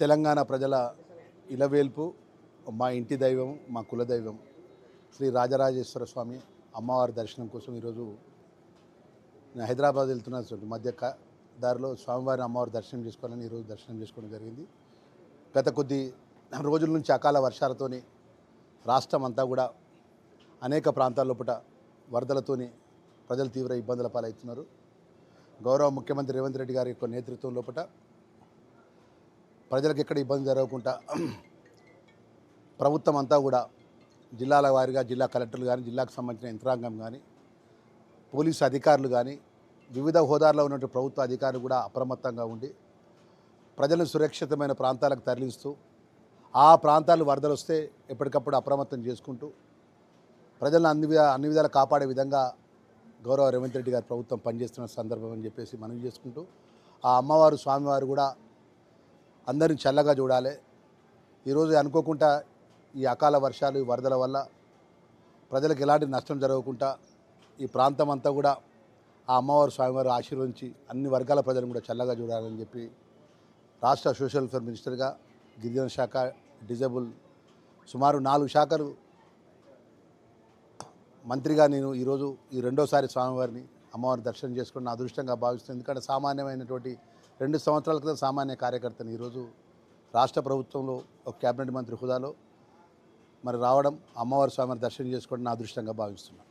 తెలంగాణ ప్రజల ఇలవేల్పు మా ఇంటి దైవం మా కులదైవం శ్రీ రాజరాజేశ్వర స్వామి అమ్మవారి దర్శనం కోసం ఈరోజు నేను హైదరాబాద్ వెళ్తున్న మధ్య దారిలో స్వామివారి అమ్మవారి దర్శనం చేసుకోవాలని ఈరోజు దర్శనం చేసుకోవడం జరిగింది. గత కొద్ది రోజుల నుంచి అకాల వర్షాలతోని రాష్ట్రం అంతా కూడా అనేక ప్రాంతాల్లో పుట వరదలతోని ప్రజలు తీవ్ర ఇబ్బందుల పాలవుతున్నారు. గౌరవ ముఖ్యమంత్రి రేవంత్ రెడ్డి గారి యొక్క నేతృత్వం లోపల ప్రజలకు ఎక్కడ ఇబ్బంది జరగకుండా ప్రభుత్వం అంతా కూడా జిల్లాల వారిగా జిల్లా కలెక్టర్లు కానీ జిల్లాకు సంబంధించిన యంత్రాంగం కానీ పోలీసు అధికారులు కానీ వివిధ హోదాల్లో ఉన్నటువంటి ప్రభుత్వ అధికారులు కూడా అప్రమత్తంగా ఉండి ప్రజలను సురక్షితమైన ప్రాంతాలకు తరలిస్తూ ఆ ప్రాంతాలు వరదలు వస్తే ఎప్పటికప్పుడు అప్రమత్తం చేసుకుంటూ ప్రజలను అన్ని విధ అన్ని విధాలు కాపాడే విధంగా గౌరవ రేవంత్ రెడ్డి గారి ప్రభుత్వం పనిచేస్తున్న సందర్భం అని చెప్పేసి మనం చేసుకుంటూ ఆ అమ్మవారు స్వామివారు కూడా అందరిని చల్లగా చూడాలి. ఈరోజు అనుకోకుండా ఈ అకాల వర్షాలు ఈ వరదల వల్ల ప్రజలకు ఎలాంటి నష్టం జరగకుండా ఈ ప్రాంతం అంతా కూడా ఆ అమ్మవారు స్వామివారు ఆశీర్వదించి అన్ని వర్గాల ప్రజలను కూడా చల్లగా చూడాలని చెప్పి రాష్ట్ర సోషల్ వెల్ఫేర్ మినిస్టర్గా గిరిజన శాఖ డిజబుల్ సుమారు నాలుగు శాఖలు మంత్రిగా నేను ఈరోజు ఈ రెండోసారి స్వామివారిని అమ్మవారి దర్శనం చేసుకుని నా అదృష్టంగా భావిస్తున్నాను ఎందుకంటే సామాన్యమైనటువంటి రెండు సంవత్సరాల క్రితం సామాన్య కార్యకర్తను ఈరోజు రాష్ట్ర ప్రభుత్వంలో ఒక కేబినెట్ మంత్రి హోదాలో మరి రావడం అమ్మవారి స్వామిని దర్శనం చేసుకోవడం నా అదృష్టంగా భావిస్తున్నాను.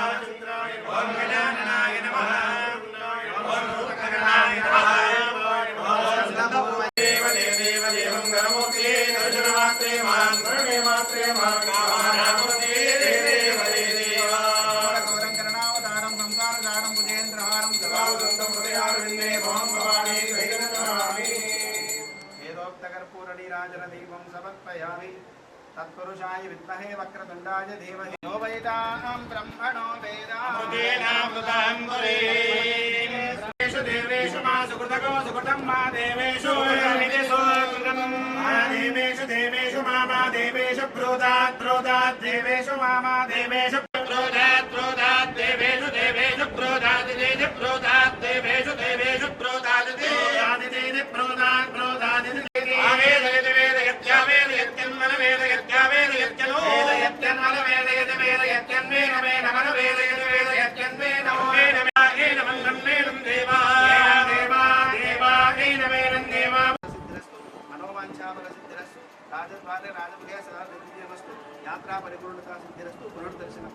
समर्पयामि तत्पुरुषाय विद्महे वक्रतुण्डाय धीमहि। नो वेदानां ब्रह्मणो वेदामृताङ्गुरेषु देवेषु मा सुकृतको सुकृतं मा देवेषु। देवेषु मा मा देवेषु ब्रूदात् ब्रूदात् देवेषु मा मा देवेषु సిద్ధిరస్తు రాజద్వార రాజముఖే సదా నిర్విజయమస్తు యాత్రా పరిపూర్ణత సిద్ధిరస్తు పునర్దర్శనం.